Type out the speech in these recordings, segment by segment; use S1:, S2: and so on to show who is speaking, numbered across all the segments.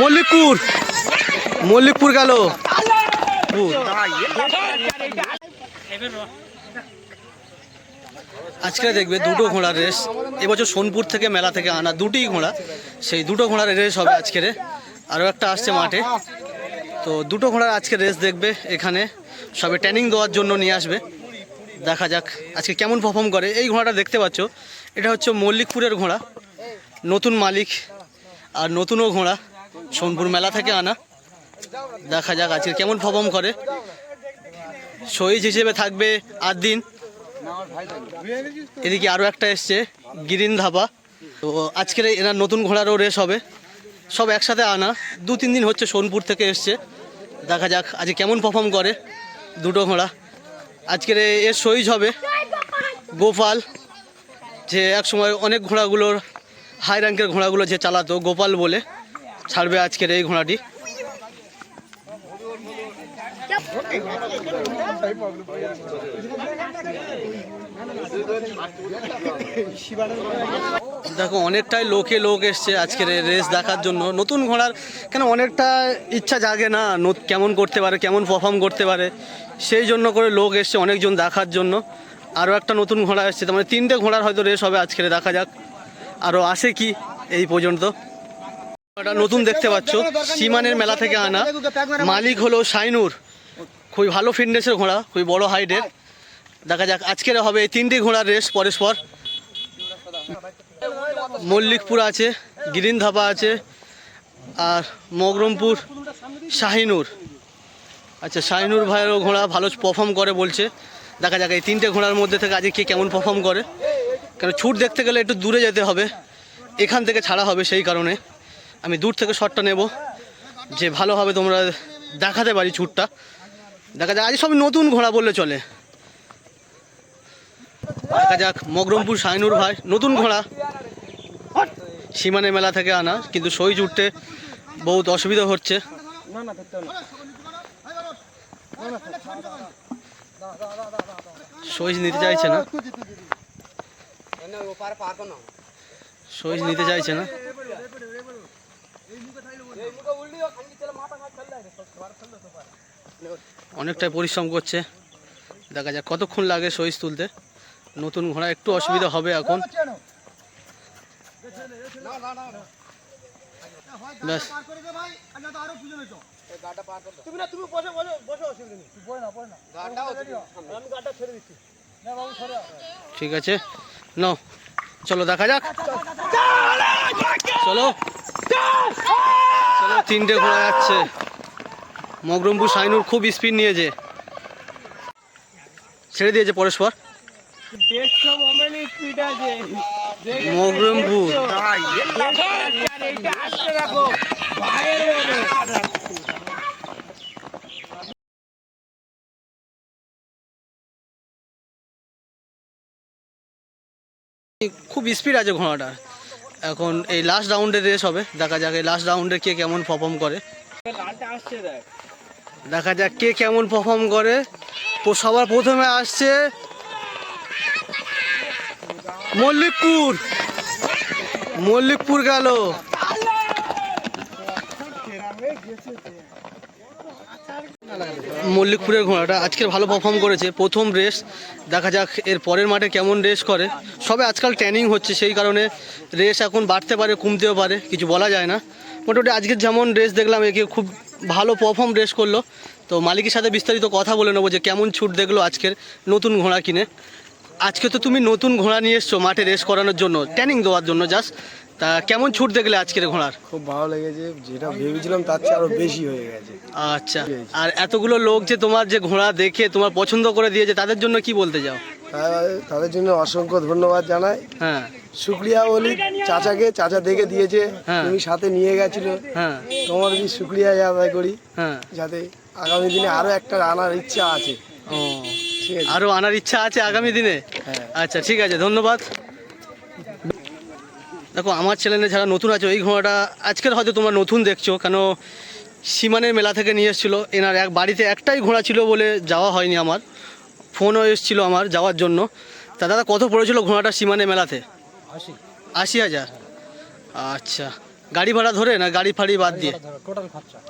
S1: মল্লিকপুর। মল্লিকপুর গেল। আজকে দেখবে দুটো ঘোড়ার রেস। এবছর সোনপুর থেকে মেলা থেকে আনা দুটিই ঘোড়া। সেই দুটো ঘোড়ার রেস হবে আজকের। আরও একটা আসছে মাঠে। তো দুটো ঘোড়ার আজকে রেস দেখবে এখানে। সবে ট্রেনিং দেওয়ার জন্য নিয়ে আসবে। দেখা যাক আজকে কেমন পারফর্ম করে। এই ঘোড়াটা দেখতে পাচ্ছ। এটা হচ্ছে মল্লিকপুরের ঘোড়া। নতুন মালিক আর নতুনও ঘোড়া। সোনপুর মেলা থেকে আনা। দেখা যাক আজকে কেমন পারফর্ম করে। শহীদ হিসেবে থাকবে আট দিন। এদিকে আরও একটা এসছে, গিরিন ধাবা। তো আজকের এনার নতুন ঘোড়ারও রেস হবে। সব একসাথে আনা। দু, তিন দিন হচ্ছে সোনপুর থেকে এসছে। দেখা যাক আজকে কেমন পারফর্ম করে দুটো ঘোড়া। আজকের এর সইজ হবে গোপাল, যে এক সময় অনেক ঘোড়াগুলোর হাই র্যাঙ্কের ঘোড়াগুলো যে চালাতো, গোপাল বলে। ছাড়বে আজকের এই ঘোড়াটি। দেখো, অনেকটাই লোকে লোক এসছে আজকের রেস দেখার জন্য। নতুন ঘোড়ার কেন অনেকটা ইচ্ছা জাগে না কেমন করতে পারে, কেমন পারফর্ম করতে পারে। সেই জন্য করে লোক এসছে অনেকজন দেখার জন্য। আরও একটা নতুন ঘোড়া এসছে, তার মানে তিনটে ঘোড়ার হয়তো রেস হবে আজকের, দেখা যাক। আরও আসে কি এই পর্যন্ত। এটা নতুন দেখতে পাচ্ছ। সীমানের মেলা থেকে আনা। মালিক হলো শাইনুর। খুবই ভালো ফিটনেসের ঘোড়া, খুবই বড় হাইটের। দেখা যাক, আজকের হবে এই তিনটি ঘোড়ার রেস পরস্পর মল্লিকপুর আছে গিরিন ধাবা আছে, আর মগরমপুর শাহিনুর। আচ্ছা শাহিনুর ভাইয়েরও ঘোড়া ভালো পারফর্ম করে বলছে। দেখা যাক, এই তিনটে ঘোড়ার মধ্যে থেকে আজকে কে কেমন পারফর্ম করে। কারণ ছুট দেখতে গেলে একটু দূরে যেতে হবে। এখান থেকে ছাড়া হবে সেই কারণে। আমি দূর থেকে শটটা নেব, যে ভালোভাবে তোমরা দেখাতে পারি ছুটটা। দেখা যাক আজ সব নতুন ঘোড়া বললে চলে। দেখা যাক, মগরমপুর শাহিনুর ভাই, নতুন ঘোড়া। সীমানে মেলা থেকে আনা, কিন্তু সই উঠতে বহুত অসুবিধা হচ্ছে। সইজ নিতে চাইছে না। সইজ নিতে চাইছে না। অনেকটাই পরিশ্রম করছে। দেখা যাক কতক্ষণ লাগে সইজ তুলতে। নতুন ঘোড়া একটু অসুবিধা হবে এখন। ব্যাস। ঠিক আছে। নাও চলো দেখা যাক। চলো। তিনটে ঘোড়া যাচ্ছে। মগরমপুর সাইনুর খুব স্পিড নিয়েছে। ছেড়ে দিয়েছে পরস্পর। মগরমপুর খুব স্পিড আছে ঘোড়াটা এখন এই লাস্ট রাউন্ডের রেস হবে। দেখা যাক এই লাস্ট রাউন্ডে কে কেমন পারফর্ম করে।
S2: দেখ
S1: যাক কে কেমন পারফর্ম করে। সবার প্রথমে আসছে মল্লিকপুর। মল্লিকপুর গেল। মল্লিকপুরের ঘোড়াটা আজকে ভালো পারফর্ম করেছে। প্রথম রেস দেখা যাক এর পরের মাঠে কেমন রেস করে। সবে আজকাল ট্রেনিং হচ্ছে, সেই কারণে রেস এখন বাড়তে পারে, কমতেও পারে, কিছু বলা যায় না। মোটামুটি আজকের যেমন রেস দেখলাম, একে খুব ভালো পারফর্ম রেস করল। তো মালিকের সাথে বিস্তারিত কথা বলে নেব যে কেমন ছুট দেখল আজকের নতুন ঘোড়া কিনে। আজকে তো তুমি নতুন ঘোড়া নিয়ে এসছো মাঠে রেস করানোর জন্য ট্রেনিং দেওয়ার জন্য জাস্ট তা কেমন ছুট দেখলে আজকের ঘোড়ার?
S3: খুব ভালো লেগেছে যেটা ভেবেছিলাম তার চেয়ে আরও বেশি হয়ে গেছে।
S1: আচ্ছা আর এতগুলো লোক যে তোমার যে ঘোড়া দেখে তোমার পছন্দ করে দিয়েছে তাদের জন্য কি বলতে চাও?
S3: তাদের জন্য অসংখ্য ধন্যবাদ জানাই।
S1: হ্যাঁ।
S3: শুক্রিয়া বলি চাচাকে চাচা দেখে দিয়েছে
S1: হ্যাঁ।
S3: তুমি সাথে নিয়ে গেছিল।
S1: হ্যাঁ।
S3: তোমার কি শুক্রিয়া আদায় করি
S1: হ্যাঁ।
S3: যাতে আগামী দিনে আরও একটা আনার ইচ্ছা আছে।
S1: আরও আনার ইচ্ছা আছে আগামী দিনে?
S3: হ্যাঁ।
S1: আচ্ছা ঠিক আছে ধন্যবাদ। দেখো আমার চ্যানেলে যারা নতুন আছে ওই ঘোড়াটা আজকের হয়তো তোমরা নতুন দেখছ কেন সীমানের মেলা থেকে নিয়ে এসেছিল। এনার এক বাড়িতে একটাই ঘোড়া ছিল বলে যাওয়া হয়নি আমার। ফোনও এসেছিল আমার যাওয়ার জন্য। তা দাদা কত পড়েছিল ঘোড়াটা সীমানের মেলাতে? আশি। হাজার? আচ্ছা। গাড়ি ভাড়া ধরে না গাড়ি ফাড়ি বাদ দিয়ে?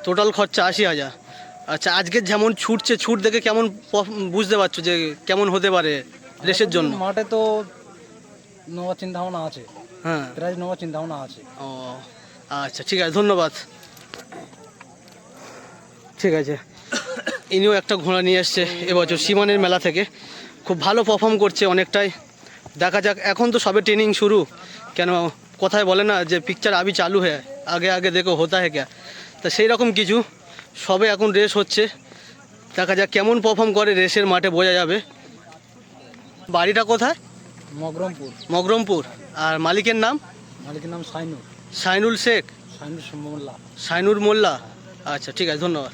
S3: টোটাল খরচা।
S1: আশি হাজার। আচ্ছা আজকে যেমন ছুটছে ছুট দেখে কেমন বুঝতে পারছ যে কেমন হতে পারে রেসের জন্য?
S3: মাঠে তো নেওয়ার চিন্তা ভাবনা আছে।
S1: হ্যাঁ।
S3: প্রাইজ নেওয়ার চিন্তা ভাবনা আছে।
S1: ও আচ্ছা ঠিক আছে ধন্যবাদ। ঠিক আছে। ইনিও একটা ঘোড়া নিয়ে এসছে এবছর সীমানের মেলা থেকে। খুব ভালো পারফর্ম করছে অনেকটাই। দেখা যাক এখন তো সবে ট্রেনিং শুরু। কেন কথায় বলে না যে পিকচার আবি চালু হ্যাঁ আগে আগে দেখো হতা হ্যাঁ ক্যা। তা সেই রকম কিছু সবে এখন রেস হচ্ছে। দেখা যাক কেমন পারফর্ম করে রেসের মাঠে বোঝা যাবে। বাড়িটা কোথায়?
S3: মগরমপুর।
S1: মগরমপুর। আর মালিকের নাম?
S3: মালিকের নাম সাইনুর।
S1: সাইনুল শেখ।
S3: সাইনুর মোল্লা
S1: সাইনুর মোল্লা। আচ্ছা ঠিক আছে ধন্যবাদ।